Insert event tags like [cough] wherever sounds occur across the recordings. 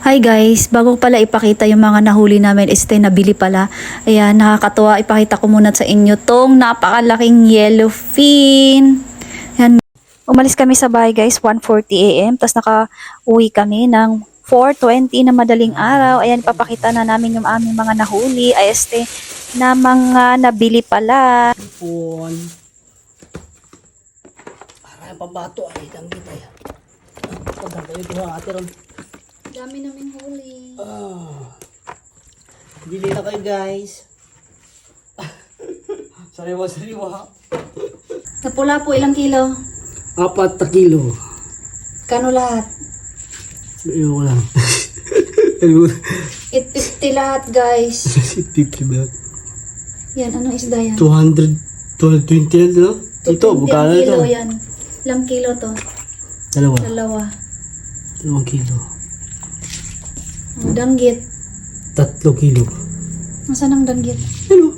Hi guys, bago pala ipakita yung mga nahuli namin is nabili pala. Ayan, nakakatuwa. Ipakita ko muna sa inyo tong napakalaking yellowfin. Ayan, umalis kami sa bahay guys, 1.40 a.m. Tapos naka-uwi kami ng 4.20 na madaling araw. Ayan, papakita na namin yung aming mga nahuli. Ay, este, na mga nabili pala. Phone. Para pambato ay dang kita ya. Pagka kayo ito ate. Dami namin huli. Ah. Bili na kayo guys. [laughs] sariwa sariwa. Napula po ilang kilo? Apat na kilo. Kano lahat? Ayun ko lang. Ano? 850 lahat guys. [laughs] 50 ba? Yan, anong isda yan? 200, 220 na no? Ito, 220 bukala kilo ito. yan. Ilang kilo to? Dalawa. Dalawa. Dalawang kilo. Ang danggit. Tatlo kilo. Nasaan ang danggit? Ano?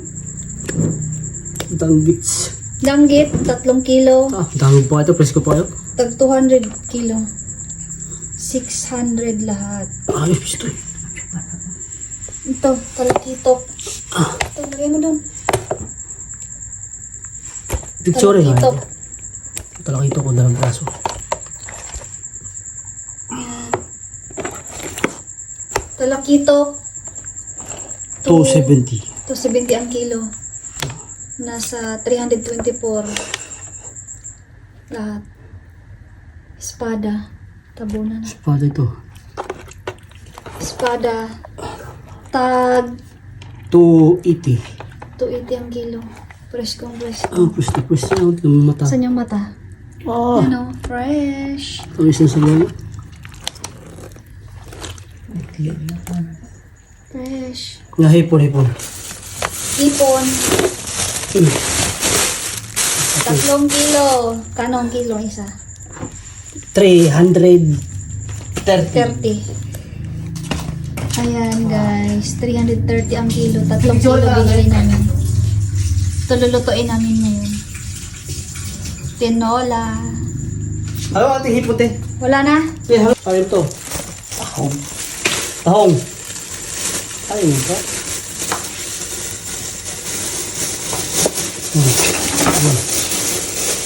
Dang bits. Danggit, tatlong kilo. Ah, dami pa ito. Presko pa ito. Tag 200 kilo. 600 lahat. Ayos ito. Ito, talakitok. Ito, lagay mo doon. Picture nga. Talakitok. Talakito ko dalang braso. Talakitok. 270. 270 ang kilo. Nasa 324. Lahat. Espada. Tabunan na. Espada ito. Espada. Tag. 280. 280 ang kilo. Preskong presko. Ah, pwesto, pwesto. Ang ng mata. Saan yung mata? Ah, Ano? Fresh. tamis na sa lolo. Fresh. Nahipon, hipon. Ipon. Hmm. Tatlong kilo. Kanong kilo isa? 330. 30. Ayan guys. 330 ang kilo. Tatlong kilo binili namin. Ito lulutuin namin ngayon. Tinola. Ano ate hipon te? Wala na? Eh, halo. Ano ito? Tahong. Tahong. Ayun ito.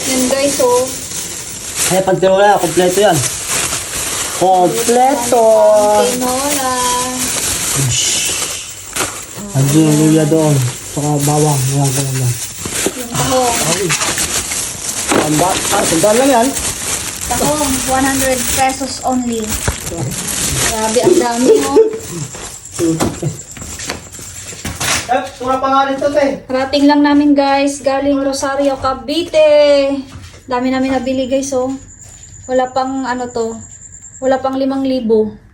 Yan guys oh. Ay, pag tinula, kompleto yan. Kompleto! Tinola. Andiyo yung luya doon. Saka bawang. Yan, yan, yan. Yung tahong. Ang ba? Ah, sandaan lang yan. Tahong. 100 pesos only. Grabe ang dami oh. Eh, sura pa nga rin to, te. Rating lang namin guys, galing Rosario, Cavite. Dami namin nabili guys oh. Wala pang ano to, wala pang limang libo.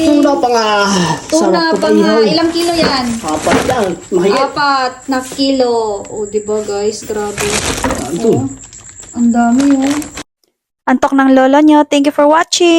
Tuna pa nga. Tuna Sarap pa nga, ihaw. ilang kilo yan? Apat lang. Mahigit. Apat na kilo. O, di ba guys? Grabe. Ito. Ang dami oh. Antok ng lolo nyo. Thank you for watching.